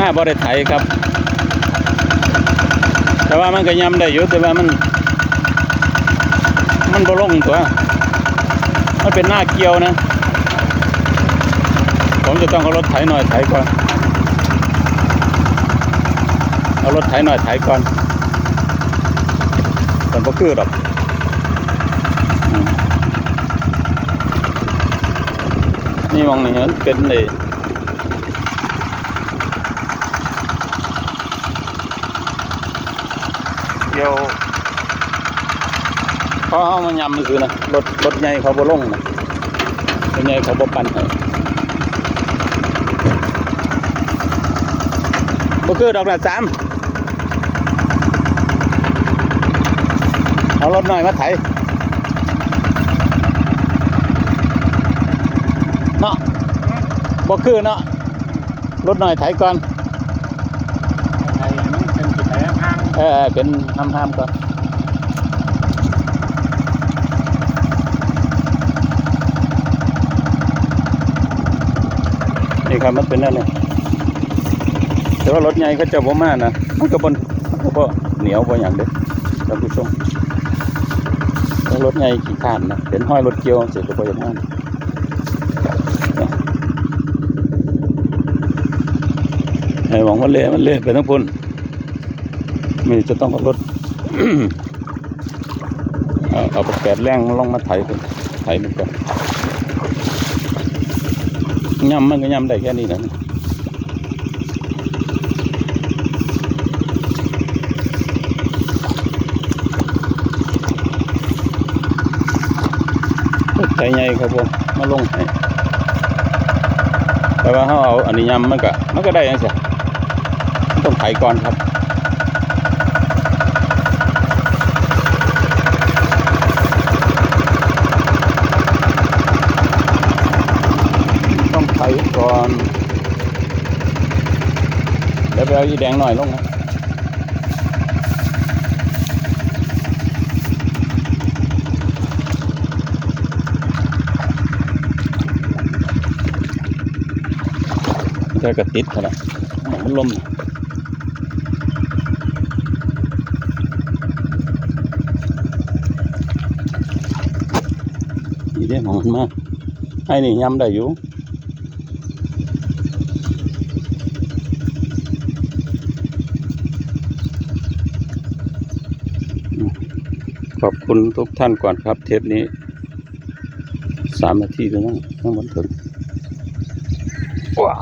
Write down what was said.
มาบ่ได้ไถครับ แต่ว่ามันก็ยำได้อยู่แต่ว่ามัน มันบ่ลงตัว มันเป็นหน้าเกี่ยวนะ ผมจะต้องเอารถไถหน่อยไถก่อน เอารถไถหน่อยไถก่อนมันบ่คือหรอกนี่มองนี่มันเป็นเลยียวเพราเอามายำมันคือนะรถรถใหญ่เขาบ่ลงนะรถใหญ่เขาบ่ปั่นให้บ่คือดอกละสามเอารถหน่อยมาไถเนาะบ่คือเนาะรถหน่อยไถก่อน ไอ้มันเป็นสิแผล เออเป็นห้ามห้ามๆก่อนนี่ครับมันเป็นนั่นเลยแต่ว่ารถใหญ่ก็จะบ่มานะมันก็บนก็เหนียวบ่อย่างเด้อท่านผู้ชมแต่รถใหญ่ขี้ขานนะเป็นห้อยรถเกียวเสร็จก็บ่อย่างนั้นไอ้หวังว่าเละมันเละไปทั้งพุ่น มีจะต้องเอารถเอาเอาไปแกดแรงลงมาไถเป็นไถมันก่อนย่ำมันก็ย่ำได้แค่นี้แหละนี่รถไถใหญ่ครับผมมาลงให้แต่ว่าเขาเอาอันนี้ย่ำมันก็มันก็ได้ยังไงต้องไถก่อนครับ ต้องไถก่อนเดี๋ยวไปเอาอีแดงหน่อยลงนะแค่กระติดเท่านั้นมันลมนี่เด้หมองมันมากให้นี่ยำได้อยู่ ขอบคุณทุกท่านก่อนครับ เทปนี้สามนาทีแล้วนะทั้งหมดถึงว้า